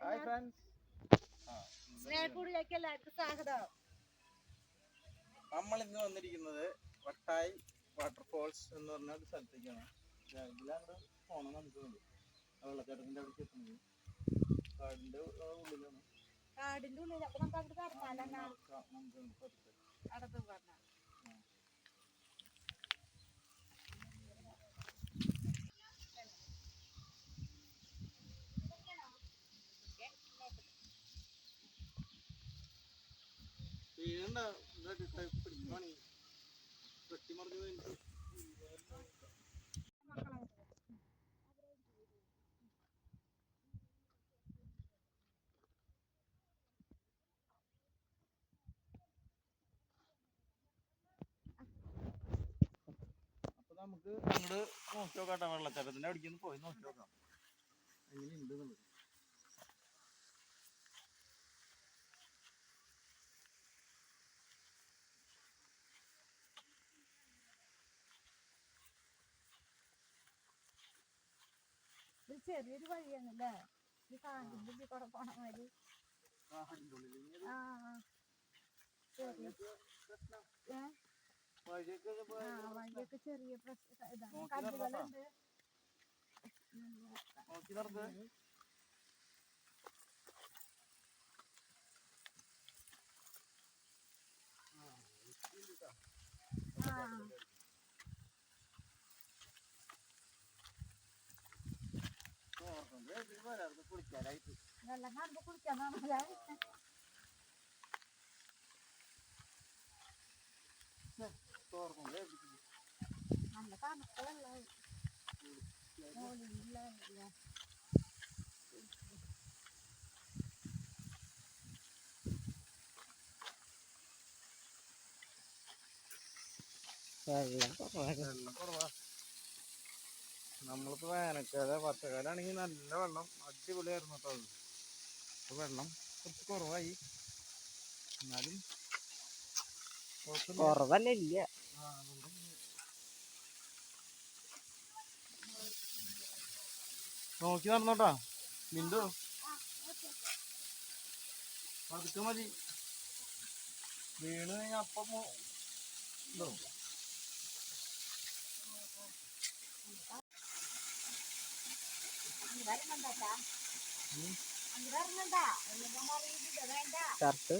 Hi friends. സ്നേഹക്കൂടിലേക്ക് എല്ലാവർക്കും സ്വാഗതം. നമ്മൾ ഇന്ന് വന്നിരിക്കുന്നത് വട്ടായി വാട്ടർഫോൾസ് എന്ന് പറഞ്ഞ ഒരു സ്ഥലത്തേക്കാണ്. ദാ ഇതിലാണ് പോണം വേണ്ടി വെള്ളച്ചാട്ടത്തിന്റെ അവിടേക്ക് എത്തുന്നത്. കാടിന്റെ ഉള്ളിലാണ്. കാടിന്റെ ഉള്ളിൽ അപ്പൊ നമുക്ക് നമുക്ക് ഇട്ട് പിടിക്കുവാണേ. വെട്ടിമറിഞ്ഞ് അപ്പൊ നമുക്ക് അങ്ങോട്ട് നോക്കി നോക്കാം വെള്ളച്ചാട്ടത്തിന്റെ അവിടേക്ക് ഒന്ന് പോയി നോക്കി നോക്കാം. എങ്ങനെയുണ്ട് എന്നുള്ളത്. ചെറിയൊരു വഴിയാണല്ലേ? ഈ കാടിന്റെ ഉള്ളിൽ കൂടെ പോണ മാതിരി. ആ, ആ ആ. ചെറിയ ഏ? വഴിയൊക്കെ ഇപ്പൊ ആ വഴിയൊക്കെ ചെറിയ പ്രശ്നം. ഇതാണ് കല്ലുകളുണ്ട്. Allah, Allah, Allah. വെള്ളം വേനൽക്കാലം വർഷക്കാലാണെങ്കിൽ നല്ല വെള്ളം അടിപൊളിയായിരുന്നു കേട്ടോ അത്. ഇപ്പൊ വെള്ളം കുറച്ച് കുറവായി. എന്നാലും. കുറവല്ല ഇല്ല. നോക്കി നടന്നോട്ടാ. ബിന്ദു പതുക്കെ മതി. വീണ് അപ്പം ഉണ്ടോ ഇതാവും. ഷർട്ട്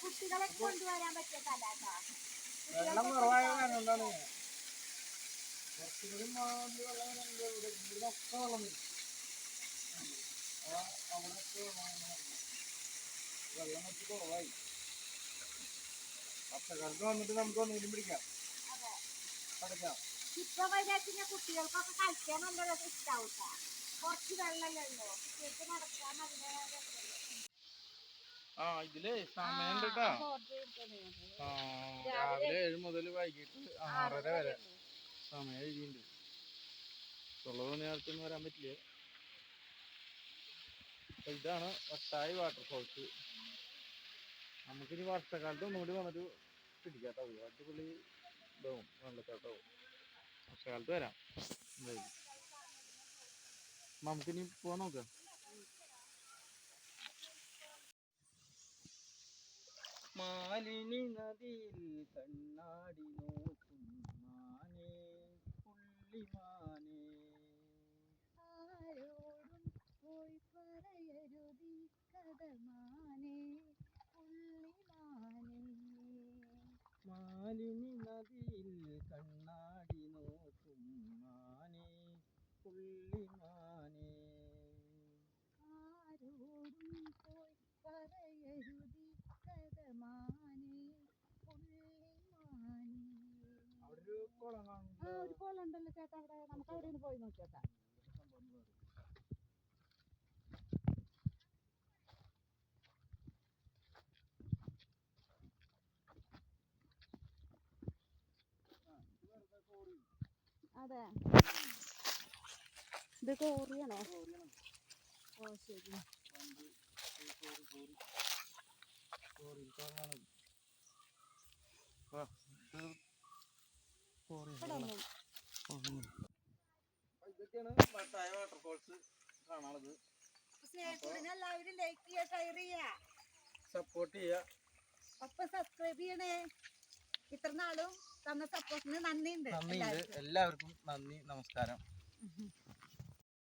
കുട്ടികളെ കൊണ്ടുവരാൻ പറ്റിയ സ്ഥലാട്ടാ വെള്ളം കുറവായ കാരണം എന്താണ്? കുറച്ചുകൂടി വെള്ളം ഇവിടെ ഇവിടുന്നൊക്കെ വെള്ളം അവിടെയൊക്കെ വെള്ളം കുറച്ച് കുറവായി വർഷക്കാലത്ത് വന്നിട്ട് നമുക്ക് ഒന്നുകൂടി പിടിക്കാം അടയ്ക്കാം ഇപ്പൊ വരാത്തിന് കുട്ടികൾക്കൊക്കെ കളിക്കാൻ നല്ല ഇഷ്ടാവും. കുറച്ച് വെള്ളമല്ലല്ലോ. കുട്ടികൾക്ക് നടക്കാൻ നല്ല. ആ ഇതിൽ സമയം കേട്ടാ രാവിലെ ഏഴ് മുതൽ വൈകിട്ട് ആറര വരെ സമയം എഴുതിണ്ട് തൊള്ളൂർ നേരത്തൊന്നും വരാൻ പറ്റില്ല. അപ്പൊ ഇതാണ് വട്ടായി വാട്ടർഫോൾസ് നമുക്കിനി വർഷക്കാലത്ത് ഒന്നുകൂടി വന്നിട്ട് പിടിക്കാട്ടോ. അടിപൊളി ഇതാവും വെള്ളച്ചാട്ടവും. വർഷക്കാലത്ത് വരാം. എന്തായാലും നമുക്കിനി പോവാൻ നോക്കാം. മാലിനി നദിയിൽ കണ്ണാടി നോക്കും മാനേ പുള്ളിമാനേ. ആരോടും പോയി പറയരുതി കഥ മാനേ പുള്ളിമാനേ മാലിനി നദിയിൽ കണ്ണാടി നോക്കും മാനേ പുള്ളിമാനേ ആരോടും പോയി പറയരുതി കഥ മാനേ പുള്ളിമാനേ അവിടെ ഒരു കുളം ആ. ഒരു കുളം ഉണ്ടല്ലോ ചേട്ടാ അവിടെ. നമുക്ക് അവിടെ ഒന്ന് പോയി നോക്കിയോട്ടാ അതെ. ഇത് കോറിയാണോ. ഓ ശരി ഇതൊക്കെയാണ് വാട്ടർഫോൾസ് കാണാനുള്ളത്. എല്ലാവരും ലൈക്ക് ചെയ്യുക ഷെയർ ചെയ്യുക സപ്പോർട്ട് ചെയ്യുക ഒപ്പം സബ്സ്ക്രൈബ് ചെയ്യണേ. ഇത്ര നാളും തന്ന സപ്പോർട്ടിന് നന്ദിയുണ്ട് നന്ദിയുണ്ട്. എല്ലാവർക്കും. നന്ദി നമസ്കാരം.